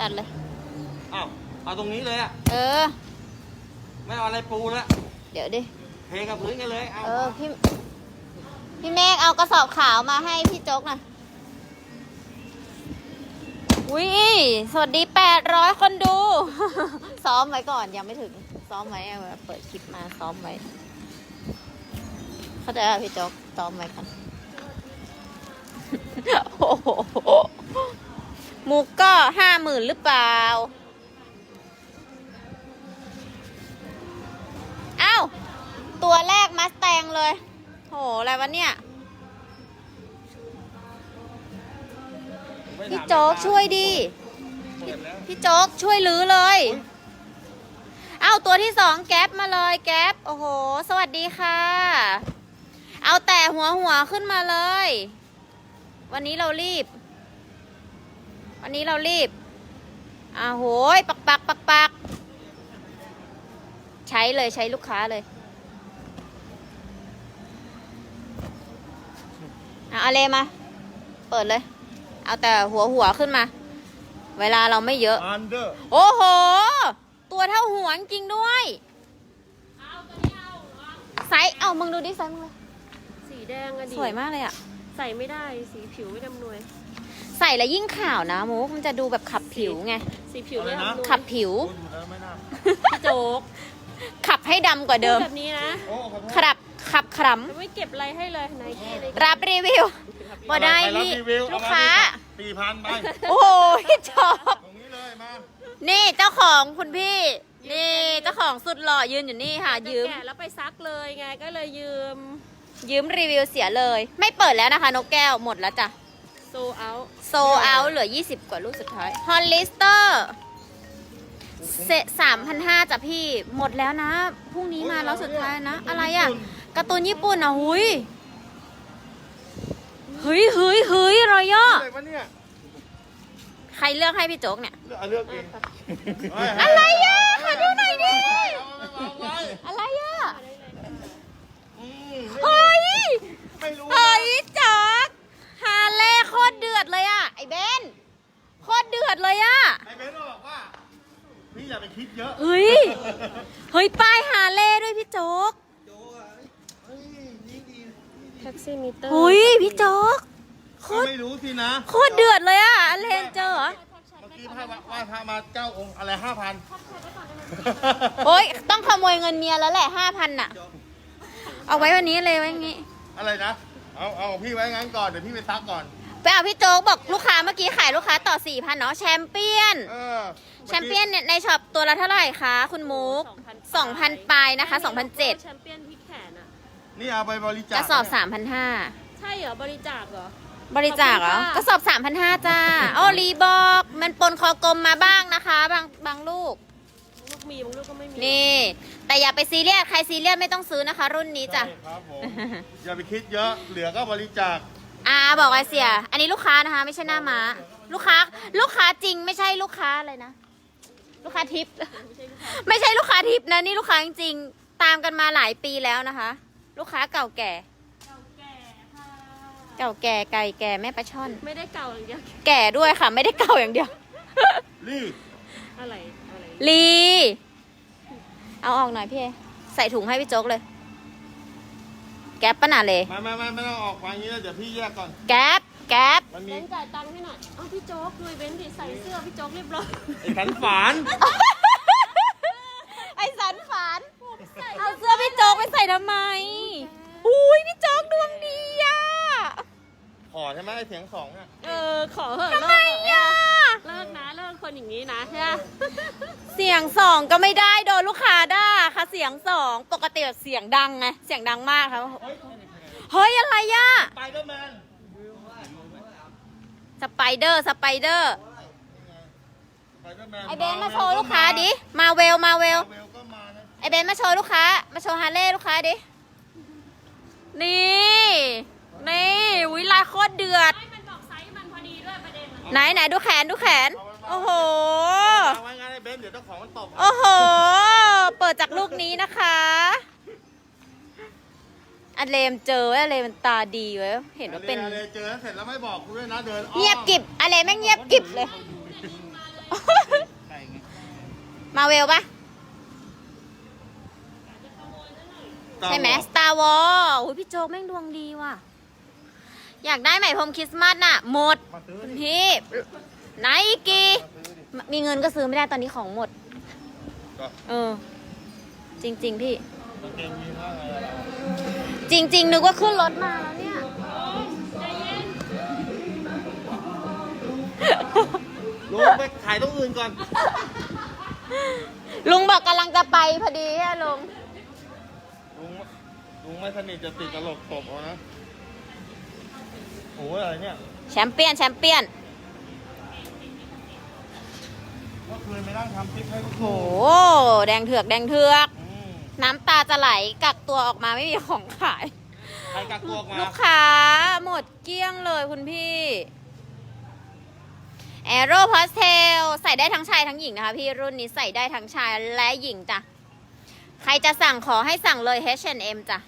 ตัดเลย อ้าวเอาตรงนี้เลยอะ เออ ไม่เอาอะไรปูแล้วเดี๋ยวดิ เทกับพื้นกันเลย เอาเออ พี่ พี่เมฆเอากระสอบขาวมาให้พี่โจ๊กหน่อยอุ้ยสวัสดีแปดร้อยคนดู ซ้อมไว้ก่อนยังไม่ถึง ซ้อมไว้เอาไว้เปิดคลิปมาซ้อมไว้ เข้าใจป่ะพี่โจ๊กซ้อมไว้ก่อนโอ้โห มุกก็ห้าหมื่นหรือเปล่า เอ้า ตัวแรกมัสแตงเลย โห อะไรวะเนี่ยไม่ถามพี่โจ๊กช่วยดีเปิดแล้วพี่โจ๊กช่วยลื้อเลย เอ้าตัวที่สองแก๊ปมาเลย แก๊ป โอ้โห สวัสดีค่ะ เอาแต่หัวหัวขึ้นมาเลย วันนี้เรารีบ วันนี้เรารีบอ่าโหยปักปักปักปักใช้เลยใช้ลูกค้าเลยเอาอะไรมา เปิดเลย เอาแต่หัวหัวขึ้นมา เวลาเราไม่เยอะอันเดอร์โอ้โห ตัวเท่าหัวจริงด้วย ไซส์เอามึงดูดิไซส์มึงเลย สีแดงอะดิสวยมากเลยอะใส่ไม่ได้สีผิวไม่ดำนวย ใส่แล้วยิ่งขาวนะมุกมันจะดูแบบขับผิวไง สีผิวไม่ดำนวยขับผิวพูดอยู่แล้วไม่น่าพี่โจ๊กขับให้ดำกว่าเดิมพูแบบนี้นะโอ้ขอโทษขับขับขไม่เก็บอะไรให้เลยไนกี้ไนำรับรีวิวบ่ได้ใครรับพี่รีวิวลูกค้า สี่พันไปโอ้โหพี่จอบ ตรงนี้เลยมานี่เจ้าของคุณพี่ นี่เจ้าของสุดหล่อยืนอยู่นี่ค่ะ ยืม แกะแล้วไปซักเลยไงก็เลยยืมยืมรีวิวเสียเลย ไม่เปิดแล้วนะคะ นกแก้วหมดแล้วจ้ะโซเอาโซเอาเหลือ 20 กว่าลูกสุดท้ายฮอลลิสเตอร์เซสามพันห้าจ้ะพี่หมดแล้วนะพรุ่งนี้มาแล้วสุดท้ายนะ อะไรอะการ์ตูนญี่ปุ่นอะหุยเฮ้ยเฮ้ยเฮ้ยรอยย่ออะไรวะเนี่ยใครเลือกให้พี่โจ๊กเนี่ย เลือกเอาเลือกเองอะไรอะขอดูหน่อยดิเอาไว้เอาไว้อะไรอะอืมเฮ้ยไม่รู้เฮ้ยจ๊อก ฮาเล่โคตรเดือดเลยอะ ไอ้เบนโคตรเดือดเลยอะ ไอ้เบนซ์บอกว่าพี่อย่าไปคิดเยอะเฮ้ย เฮ้ย ป้ายฮาเล่ด้วยพี่โจ๊กเฮ้ยนี่ดีแท็กซี่มิเตอร์เฮ้ย พี่โจ๊ก โคก็ตร ไม่รู้สินะ โคตรเดือดเลยอะเลนเจอเหรอ เมื่อกี้พระไหว้พระมาเก้าองค์อะไรห้าพันโอ๊ย ต้องขโมยเงินเมียแล้วแหละห้าพันน่ะ เอาไว้วันนี้เลยไว้งี้ อะไรนะ เอาเอาของพี่ไว้งั้นก่อนเดี๋ยวพี่ไปซักก่อน ไปเอาพี่โจ๊กบอกลูกค้าเมื่อกี้ขายลูกค้าต่อสี่พันเนาะแชมเปี้ยน เออแชมเปี้ยนเนี่ยในช็อปตัวละเท่าไหร่คะคุณมุกสองพันปลายนะคะสองพันเจ็ดแชมเปี้ยนที่แขนอะนี่เอาไปบริจาคกระสอบสามพันห้าใช่เหรอบริจาคเหรอบริจาคเหรอขอบคุณค่ะกระสอบสามพันห้าจ้าโอ้รีบอกมันปนคอกลมมาบ้างนะคะ บางบางลูกลูก มีบางลูกก็ไม่มีนี่ แต่อย่าไปซีเรียสใครซีเรียสไม่ต้องซื้อนะคะ รุ่นนี้จ้ะ ใช่ครับผม อย่าไปคิดเยอะ เหลือก็บริจาค อ่าบอกไอเสีย อันนี้ลูกค้านะคะ ไม่ใช่หน้าม้า ลูกค้า ลูกค้าจริงไม่ใช่ลูกค้าอะไรนะ ลูกค้าทิป ไม่ใช่ลูกค้าทิปนะนี่ลูกค้าจริงๆตามกันมาหลายปีแล้วนะคะ ลูกค้าเก่าแก่ เก่าแก่ค่ะเก่าแก่ไก่แก่แม่ปลาช่อน ไม่ได้เก่าอย่างเดียวแก่ด้วยค่ะ ไม่ได้เก่าอย่างเดียว รีบอะไรอะไร ลี เอาออกหน่อยพี่เอใส่ถุงให้พี่โจ๊กเลย แก๊ปปะน่ะเลย มามามาไม่ต้องออกมาอย่างนี้แล้วเดี๋ยวพี่แยกก่อน แก๊ป แก๊ป มันเบมีนจ่ายตังค์ให้หน่อยเอ้าพี่โจ๊กดูเบนดิใส่เสื้อพี่โจ๊กเรียบร้อยไอ้ขันฝานไอสันฝัน เอาเสื้อพี่โจ๊กไปใส่ทำไม อุ้ยพี่โจ๊กดวงดีอะข อใช่ไหมไอ้เสียงสองอะเออขอเหอะทำไมอะ เลิกนะเลิกคนอย่างนี้นะใช่ไหมเสียงสองก็ไม่ได้โดนลูกค้าด่าค่ะเสียงสองปกติเสียงดังไงเสียงดังมากครับเฮ้ยอะไรอะไปเดอร์แมนสไปเดอร์สไปเดอร์ไปเดอร์แมนไอเบนมาโชว์ลูกค้าดิมาเวลมาเวลเวลก็มานะไอเบนมาโชว์ลูกค้า มาโชว์ฮาร์เลย์ลูกค้าดิ นี่ นี่วิลายโคตรเดือดไม่มันบอกไซส์มันพอดีด้วยประเด็นอะไหนไหนดูแขนดูแขน โอ้โห วางไว้งั้นไอ้เบนซ์เดี๋ยวเจ้าของมันตบโอ้โห เปิดจากลูกนี้นะคะ อันเลมเจอไว้อันเลมมันตาดีไว้เห็นว่าเป็น อะไรเจอเสร็จแล้วไม่บอกกูด้วยนะเดินอ้อมเงียบกิบอันเลมแม่งเงียบกิบเลยมใส่ไงมาเวลปะใช่ไหม Star Wars อุ้ยพี่โจ๊กแม่งดวงดีว่ะ อยากได้ไหมพรมคริสต์มาสน่ะ หมดมาซื้อคุณดิพี่ไนกี้มาซื้อดิมีเงินก็ซื้อไม่ได้ตอนนี้ของหมดก็เออ จริง ๆ พี่กางเกงยีนว่าไงล่ะจริง ๆ นึกว่าขึ้นรถมาแล้วเนี่ยลุงไปขายตรงอื่นก่อน ลุงบอกกำลังจะไปพอดีฮะลุง ลุงลุงไม่สนิทจะติดตลกตบเอานะ โอ้ยอะไรเนี่ยแชมเปี้ยนแชมเปี้ยนเมื่อคืนไม่นั่งทำคลิปให้ลูกโหแดงเถือกแดงเถือกอืมน้ำตาจะไหลกักตัวออกมาไม่มีของขาย ใครกักตัวออกมาลูกค้าหมดเกลี้ยงเลยคุณพี่แอโร่พาสเทลใส่ได้ทั้งชายทั้งหญิงนะคะพี่รุ่นนี้ใส่ได้ทั้งชายและหญิงจ้ะ ใครจะสั่งขอให้สั่งเลย H&M จ้ะ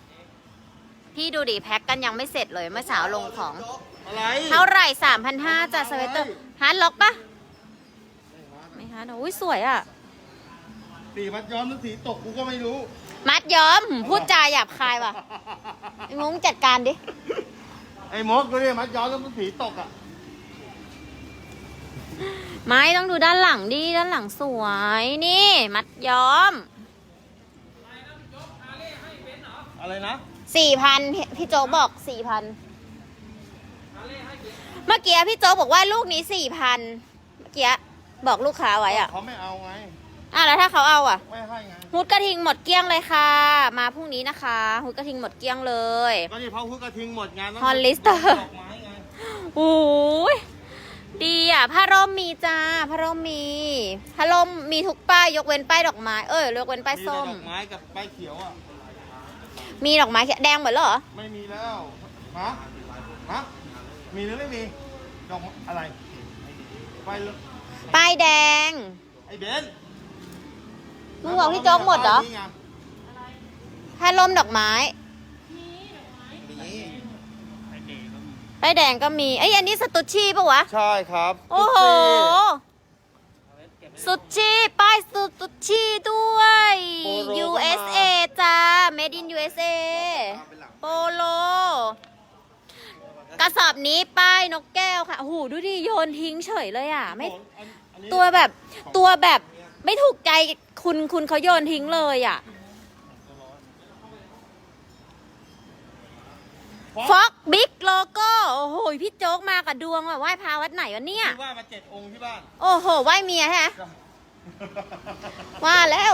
พี่ดูดิแพ็คกันยังไม่เสร็จเลยเมื่อเช้าลงของ อะไรเท่าไหร่สามพันห้าจ้ะสเวตเตอร์ฮาร์ดล็อกปะไม่ฮาร์ดอุ้ยสวยอะ สีมัดย้อมหรือสีตกกูก็ไม่รู้ มัดย้อมพูดจาหยาบคายว่ะไอ้มุ้งจัดการดิ ไอ้มดก็เรียกมัดย้อมแล้วมันสีตกอะไม่ต้องดูด้านหลังดิด้านหลังสวยนี่ มัดย้อม อะไรนะ สี่พันพี่โจ๊กบอกสี่พันเมื่อกี้พี่โจ๊กบอกว่าลูกนี้สี่พันเมื่อกี้บอกลูกค้าไว้อะเขาไม่เอาไงอะแล้วถ้าเขาเอาอะไม่ให้ไงฮุดกระทิงหมดเกลี้ยงเลยค่ะ มาพรุ่งนี้นะคะฮุดกระทิงหมดเกลี้ยงเลยก็นี่เขาพูดกระทิงหมดงานฮอลลิสเตอร์ดอกไม้ไงโอ้ยดีอะผ้าร่มมีจ้าผ้าร่มมีผ้าร่มมีทุกป้ายยกเว้นป้ายดอกไม้เอ้ยยกเว้นป้ายมีแต่ส้มดอกไม้กับใบเขียวอะ มีดอกไม้แดงหมดแล้วเหรอ ไม่มีแล้วฮะฮะมีหรือไม่มี ดอกอะไร ไปป้ายแดง ไอ้เบนมึงบอกพี่โจ๊กหมดเหรอนี่ไงผ้าร่มดอกไม้มีป้ายแดงก็มีเอ้ยอันนี้สตุชชี่ปะวะ ใช่ครับ โอ้โห สุดชี่ป้ายสุดชี่ด้วย USA จ้า made in USA โปโล กระสอบนี้ป้ายนกแก้วค่ะโอ้โหดูดิโยนทิ้งเฉยเลยอะ ไม่ อันอันนี้ตัวแบบตัวแบบไม่ถูกใจคุณคุณเขาโยนทิ้งเลยอะ ฟ็อกบิ๊กโลโก้โอ้โหพี่โจ๊กมากับดวงว่ะไหว้พระวัดไหนวะเนี่ย ที่ว่ามาเจ็ดองค์ที่บ้านโอ้โหไหว้เมียฮะว่าแล้ว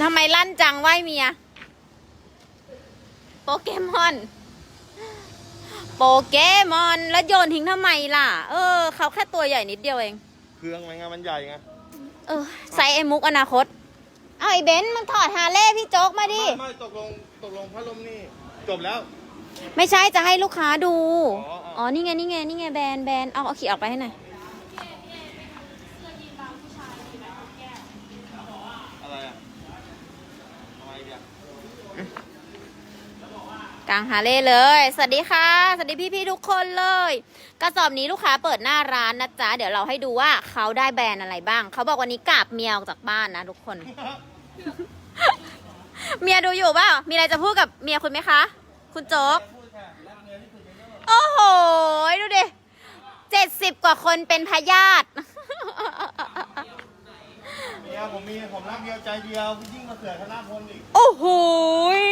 ทำไมลั่นจังไหว้เมีย โปเกมอน โปเกมอนแล้วโยนทิ้งทำไมล่ะ เออเขาแค่ตัวใหญ่นิดเดียวเอง เครื่องมันไงมันใหญ่ไงเออใส่ไอ้มุกอนาคต เอาไอ้เบนซ์มันถอดฮาเล่พี่โจ๊กมาดิ ไม่ไม่ตกลงตกลงพัดลมนี่ จบแล้ว ไม่ใช่จะให้ลูกค้าดูอ๋ออ๋ออ๋อ๋อ นี่ไง นี่ไง นี่ไงแบรนด์แบรนด์เอาเอาขีดออกไปให้หน่อย อะไรอะอะไรเดียวกลางฮาเล่เลย สวัสดีค่ะ สวัสดีพี่ๆทุกคนเลย กระสอบนี้ลูกค้าเปิดหน้าร้านนะจ๊ะ เดี๋ยวเราให้ดูว่าเขาได้แบรนด์อะไรบ้าง เขาบอกวันนี้กราบเมียออกจากบ้านนะทุกคน เมียดูอยู่เปล่า มีอะไรจะพูดกับเมียคุณไหมคะ คุณโจ๊ก โอ้โห ดูดิเจ็ดสิบกว่าคนเป็นพยาธิเมียผมมีผมรักเดียวใจเดียวยิ่งมาเสือธนพลอีกโอ้โหย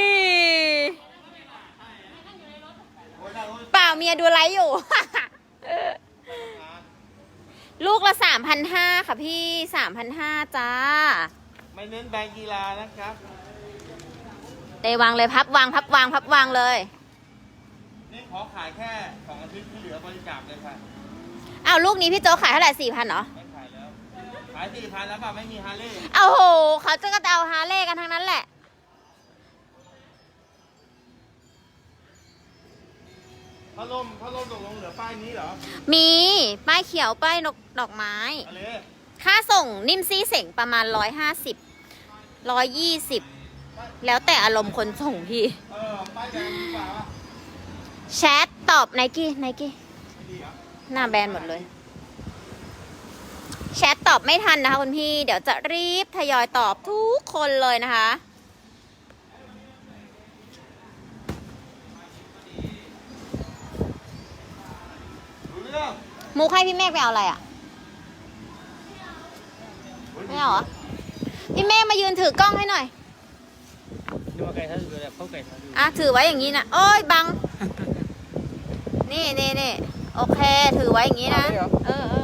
โอ้ยได้โอ้ยเปล่าเมียดูไลฟ์อยู่ ลูกละสามพันห้าค่ะพี่สามพันห้าจ้า ไม่เน้นแบรนด์กีฬานะครับ เตวางเลยพับวางพับวางพับวางเลย นี่ขอขายแค่สองอาทิตย์ที่เหลือบริจาคเลยค่ะอ้าวลูกนี้พี่โจ๊กขายเท่าไหร่สี่พันเหรอ ไม่ขายแล้ว ขายสี่พันแล้วป่ะไม่มีฮาร์เลย์เอาโหเขาจะก็จะเอาฮาร์เลย์กันทั้งนั้นแหละ พัดลมพัดลมตกลงเหลือป้ายนี้เหรอมีป้ายเขียวป้ายนกดอกไม้ อะไรค่าส่งนิ่มซี่เสงประมาณร้อยห้าสิบร้อยยี่สิบ แล้วแต่อารมณ์คนส่งพี่เออป้ายแดงดีกว่าปะแชทตอบไนกี้ไนกี้ไม่ดีเหรอหน้าแบรนด์หมดเลย แชทตอบไม่ทันนะคะคุณพี่ เดี๋ยวจะรีบทยอยตอบทุกคนเลยนะคะรู้เรื่องมุกให้พี่เมฆไปเอาอะไรอะ ไม่เอาเหรอ พี่เมฆมายืนถือกล้องให้หน่อย ดูว่าไก่ทอดดูแบบข้าวไก่ทอดดูอะถือไว้อย่างนี้นะโอ้ยบัง นี่นี่นี่โอเค ถือไว้อย่างนี้นะ เออเอ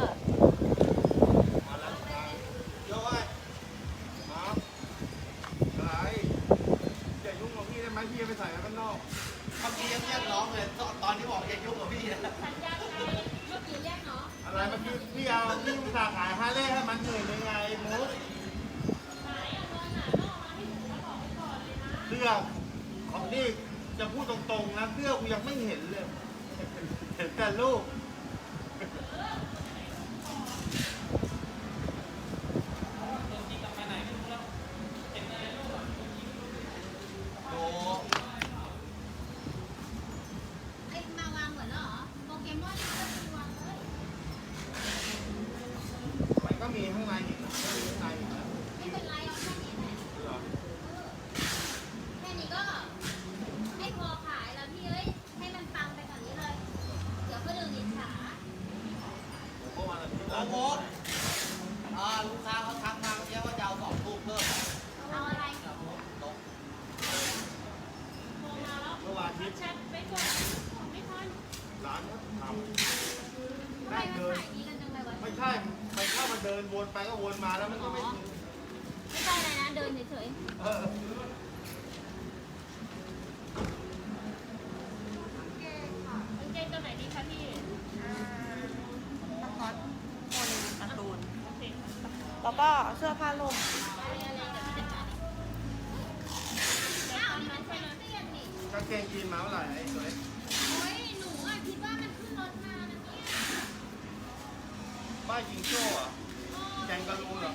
อเสื้อของนี่จะพูดตรงๆนะเสื้อกูยังไม่เห็นเลยเห็นแต่รูป โอ้ ไอ้มาวางเหมือนเหรอ โปเกมอนก็มีวางเลย มันก็มีข้างในอีกนะข้างในอีกนะ ไม่เป็นไรเอาแค่นี้แหละ เหรอ แค่นี้ก็ให้พอขายแล้วพี่เอ้ย ให้มันปังไปกว่านี้เลย เดี๋ยวก็เดินอิจฉา เมื่อวานอาทิตย์โอ้ละโหอ่าลูกค้าเขาทักมาเมื่อกี้ว่าจะเอาสองลูกเพิ่มเอาอะไรตกเมื่อวานอาทิตย์แชทไปกดไม่ทันร้านเขาททำำไมได้มันเดินขายดีกันจังเลยวะไม่ใช่มันเข้ามาเดินวนไปก็วนมาแล้วมันก็ไม่ถึงไม่ใช่อะไรนะ เดินเฉยเออ กางเกงตัวไหนดีคะพี่ แล้วก็เสื้อผ้าลม ๆอ้าวนี่มันใช่เตี้ยนนี่ กางเกงยีนมาเมื่อไหร่ไอ้สวยโอ้ยหนูอะคิดว่ามันขึ้นรถมานะเนี่ยป้ายยิงโจ้เหรอะแกงกะรูนเหรอ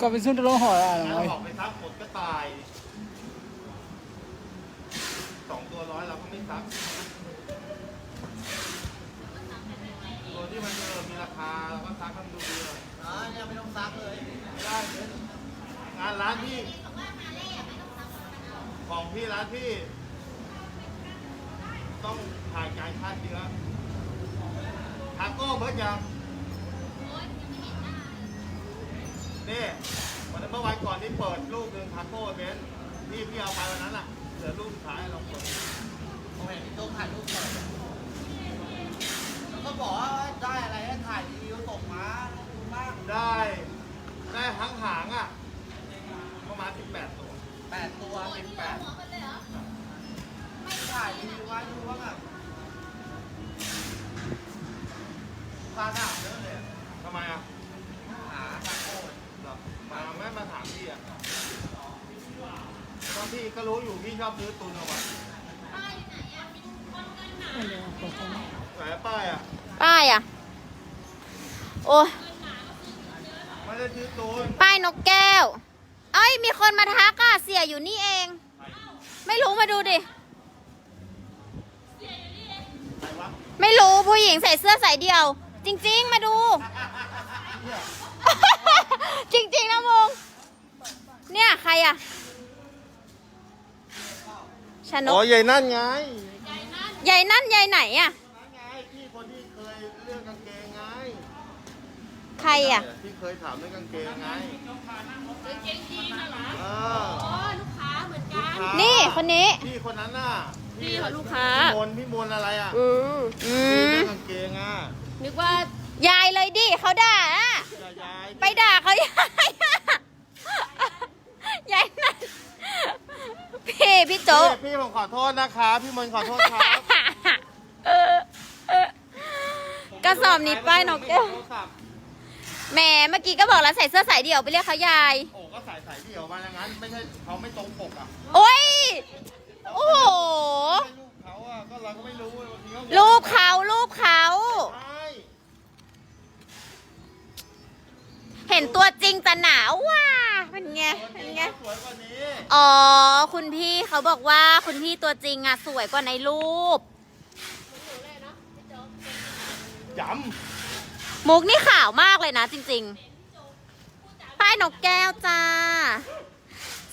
ก็เป็นซุนตะโลห่ออะงั้นน้อย ออกไปซักหมดก็ตายสองตัวร้อยเราก็ไม่ซักตัวที่มันเออมีราคาเราก็ซักให้มันดูดีหน่อยอ่าเนี่ยไม่ต้องซักเลยไม่ได้เดี๋ยวงานร้านพี่ของพี่ร้านพี่ ต้องผ่านการฆ่าเชื้อทาโก้เบิร์ดยัง นี่วันนั้นเมื่อวันก่อนที่เปิดลูกหนึ่งทาโก้เบนซ์ที่พี่เอาไปวันนั้นอะเหลือลูกสุดท้ายเราเปิดผมเห็นพี่โจ๊กถ่ายรูปเปิดแล้วก็บอกว่าได้อะไรให้ถ่ายรีวิวส่งมาดูบ้างได้ได้หางหางๆอะประมาณ18 ตัวแปดตัวเป็นแปดหัวมันเลยเหรอถ่ายรีวิวมาดูบ้างอะซาถามเยอะเลยอะทำไมอะ หาทาโก้ เหรอมาแม่มาถามพี่อะบาง พี่ก็รู้อยู่พี่ชอบซื้อตุนเอาไว้ป้ายอยู่ไหนอะไหนป้ายอะ ป้ายอะ โอ้ยไม่ได้ซื้อตุนป้ายนกแก้ว เอ้ย มีคนมาทักอะ เสียอยู่นี่เอง ไม่รู้มาดูดิไหนวะไม่รู้ผู้หญิงใส่เสื้อสายเดียว จริง ๆ มาดู จริง ๆ นะมงเนี่ย ใครอะ ชนอ๋อกใหญ่นั่นไงใหญ่นั่นใหญ่ไหนอะ นั่นไงพี่คนที่เคยเลือกกางเกงไงใครอะ ที่เคยถามเรื่องกางเกงไงกางเกงยีนน่ะเหรอเออ๋ออลูกค้าเหมือนกันลูกค้านี่คนนี้ พี่คนนั้นน่ะพี่เหรอลูกค้า พี่มนพี่มนอะไรอะอืมอืพี่มเรื่องกางเกงอะนึกว่ายายเลยดิเขาด่าอะ อย่ายาย ไปด่าเขายายอะ พี่โจ๊ก พี่พี่ผมขอโทษนะคะ พี่มนต์ขอโทษครับกระสอบนี้ป้ายนกแก้วโทรศัพท์แหมเมื่อกี้ก็บอกแล้วใส่เสื้อสายเดี่ยวไปเรียกเขายาย โอ้ก็ใส่สายเดี่ยวมาอย่างนั้น ไม่ใช่เขาไม่ตรงปกอะโอ้ย โอ้โห ไม่ใช่ลูกเขาอะก็เราก็ไม่รู้บางทีเขารูปเขารูปเขา ใช่เห็นตัวจริงจะหนาวว่ะ เป็นไงตัวจเป็รินงไงเขาสวยกว่านี้อ๋อ คุณพี่เขาบอกว่าคุณพี่ตัวจริงอะสวยกว่าในรูป จมุกนี่ขาวมากเลยนะจริงๆ ป้ายนกแก้วจ้า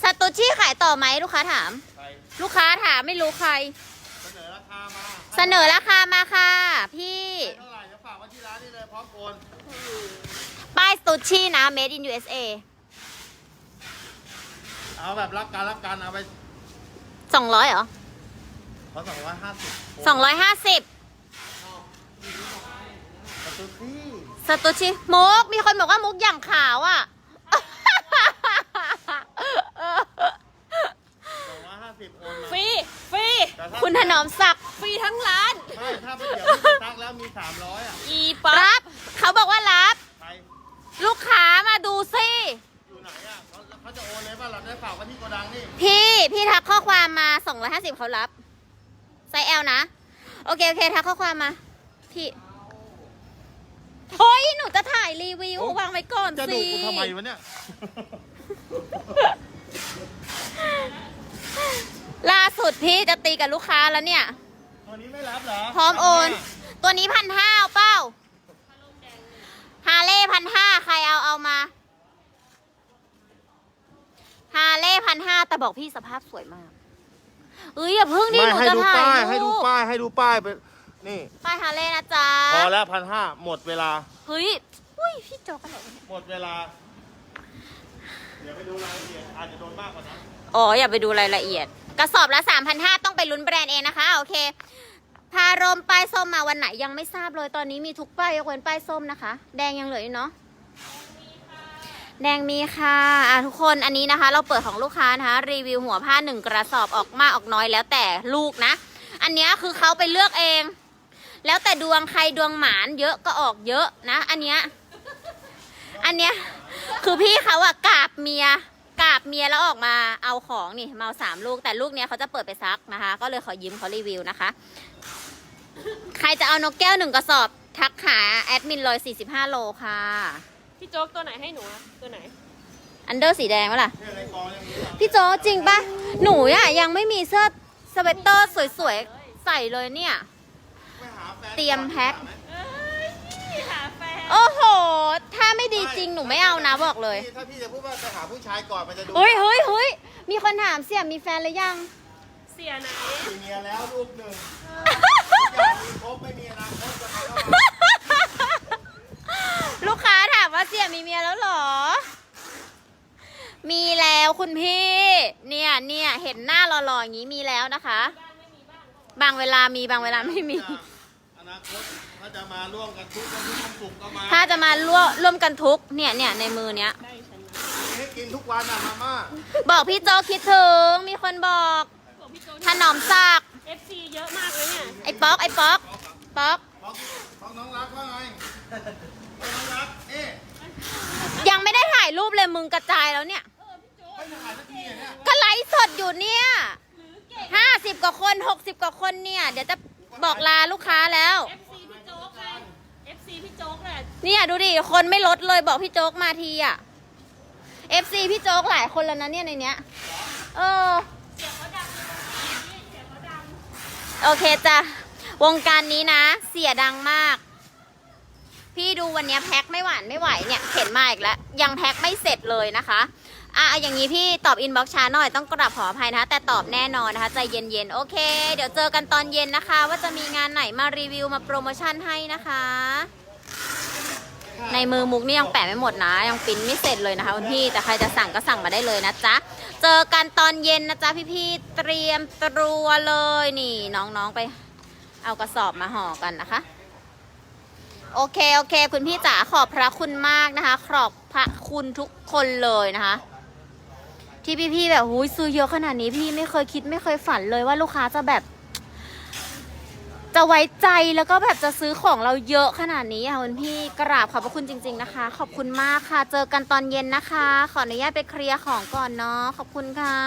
สตูชี่ขายต่อไหมลูกค้าถามำใครลูกค้าถามไม่รู้ใคร เสนอราคามาเสนอราคามาค่ะ พี่ เท่าไหร่จะฝากไว้ที่ร้านนี่เลยพร้อมโอน ป้ายสตูชี่นะ made in USA เอาแบบรับการรับการเอาไป200เหรอเขาสองร้อยห้าสิบ250ประตูที่สตูชี่มุกมีคนบอกว่ามุกอย่างขาวอะสองร้อยห้าสิบโอนมา ฟรีฟรีแต่ถ้า คุณถนอมศักดิ์ฟรีทั้งร้านไม่ถ้าไปเดี๋ยวพี่ตักแล้วมีสามร้อยอะอีป๊อรับ เขาบอกว่ารับ ใครลูกค้ามาดูซิอยู่ไหนอะ เขาเขาจะโอนเลยป่ะเราได้ฝากไว้ที่โกดังนี่พี่พี่ทักข้อความมา250เขารับไซส์ L นะ โอเค โอเค ทักข้อความมา พี่เฮ้ยหนูจะถ่ายรีวิววางไว้ก่อนจะสิดูกูทำไมวะเนี่ย ล่าสุดพี่จะตีกับลูกค้าแล้วเนี่ยตัวนี้ไม่รับเหรอพร้อมโอน ตัวนี้พันห้าเป้าฮาเล่พันห้าใครเอาเอามา ฮาเล่พันห้าแต่บอกพี่สภาพสวยมาก เอ้ยอย่าเพิ่งดิไม่หนูให้จะดูถ่ายป้ายรูปให้ดูป้ายให้ดูป้ายไปนี่ ป้ายฮาเล่นะจ๊ะพอแล้วพันห้าหมดเวลา เฮ้ยอุ้ยพี่โจกอะไรวะเนี่ยหมดเวลา เดี๋ยวไปดูรายละเอียดอาจจะโดนมากกว่านั้นอ๋ออย่าไปดูรายละเอียด กระสอบละ3,500ต้องไปลุ้นแบรนด์เองนะคะ โอเค พารมป้ายส้มมาวันไหนยังไม่ทราบเลยตอนนี้มีทุกป้ายยกเว้นป้ายส้มนะคะ แดงยังเหลืออยู่เนาะ แดงมีค่ะอะ ทุกคนอันนี้นะคะ เราเปิดของลูกค้านะคะ รีวิวหัวผ้าหนึ่งกระสอบออกมากออกน้อยแล้วแต่ลูกนะ อันนี้คือเขาไปเลือกเอง แล้วแต่ดวงใครดวงหมานเยอะก็ออกเยอะนะ อันเนี้ยอันเนี้ยคือพี่เขาอะกราบเมียกราบเมียแล้วออกมาเอาของนี่มาเอาสามลูกแต่ลูกเนี้ยเขาจะเปิดไปซักนะคะ ก็เลยขอยืมเขารีวิวนะคะ ใครจะเอานกแก้วหนึ่งกระสอบทักหาแอดมินเลย45 โลค่ะ พี่โจ๊กตัวไหนให้หนูอะตัวไหน อันเดอร์สีแดงวะล่ะเนี่ยในกองยังมีอะพี่โจจริงปะหนูอะยังไม่มีเสื้อสเวตเตอร์สวยๆ ใส่เลยเนี่ยไปหาแฟนเตรียมแพ็ค เอ้ยพี่หาแฟนโอ้โห ถ้าไม่ดีจริงหนูไม่เอานะบอกเลย ถ้าพี่จะพูดว่าไปหาผู้ชายก่อนมันจะดูเฮ้ยเฮ้ยเฮ้ยมีคนถามเสี่ยมีแฟนหรือยัง เสียไหนมีเมียแล้วลูกหนึ่งอยากมีครบไม่มีอนาคตจะไปเข้ามา สี่ยมีเมียแล้วเหรอ มีแล้วคุณพี่ เนี่ยเนี่ยเห็นหน้าหล่อๆอย่างนี้มีแล้วนะคะ บางเวลามีบางเวลาไม่มี อนาคตถ้าจะมาร่วมกันทุกข์กันทุกข์กันสุขก็มาถ้าจะมาร่วมร่วมกันทุกข์เนี่ยเนี่ยในมือเนี้ยได้ฉันนะมีให้กินทุกวันอะมาม่าบอกพี่โจคิดถึง มีคนบอกบอกพี่โจ๊กถนอมศักดิ์เอฟซีเยอะมากเลยเนี่ยไอ้ป๊อกไอ้ป๊อกป๊อก ของของน้องรักว่าไงของน้องรักเอ๊ะ ยังไม่ได้ถ่ายรูปเลยมึงกระจายแล้วเนี่ยไม่ถ่ายสักทีอะเนี่ย ก็ไลฟ์สดอยู่เนี่ยห้าสิบกว่าคนหกสิบกว่าคนเนี่ย เดี๋ยวจะบอกลาลูกค้าแล้วเอฟซีพี่โจ๊กเลยเอฟซีพี่โจ๊กแหละเนี่ยดูดิ คนไม่ลดเลยบอกพี่โจ๊กมาทีอะ FC พี่โจ๊กหลายคนแล้วนะเนี่ยในเนี้ย เออโอเคจ้ะ วงการนี้นะ เสียดังมาก พี่ดูวันนี้แพ็คไม่หวานไม่ไหวเนี่ยเข็นมาอีกแล้ว ยังแพ็คไม่เสร็จเลยนะคะอะอย่างนี้พี่ตอบอินบ็อกช้าหน่อยต้องกราบขออภัยนะคะแต่ตอบแน่นอนนะคะใจเย็นๆ โอเค เดี๋ยวเจอกันตอนเย็นนะคะ ว่าจะมีงานไหนมารีวิวมาโปรโมชั่นให้นะคะ ในมือมุกนี่ยังแปะไม่หมดนะ ยังปิ้นไม่เสร็จเลยนะคะคุณพี่แต่ใครจะสั่งก็สั่งมาได้เลยนะจ๊ะเจอกันตอนเย็นนะจ๊ะพี่ๆเตรียมตัวเลยนี่น้องๆไป เอากระสอบมาห่อกันนะคะ โอเค โอเค คุณพี่จ๋าขอบพระคุณมากนะคะ ขอบพระคุณทุกคนเลยนะคะ ที่พี่ๆแบบหูยซื้อเยอะขนาดนี้พี่ไม่เคยคิดไม่เคยฝันเลยว่าลูกค้าจะแบบ จะไว้ใจแล้วก็แบบจะซื้อของเราเยอะขนาดนี้ค่ะคุณพี่กราบขอบพระคุณจริง ๆนะคะ ขอบคุณมากค่ะ เจอกันตอนเย็นนะคะ ขออนุญาตไปเคลียร์ของก่อนเนาะขอบคุณค่ะ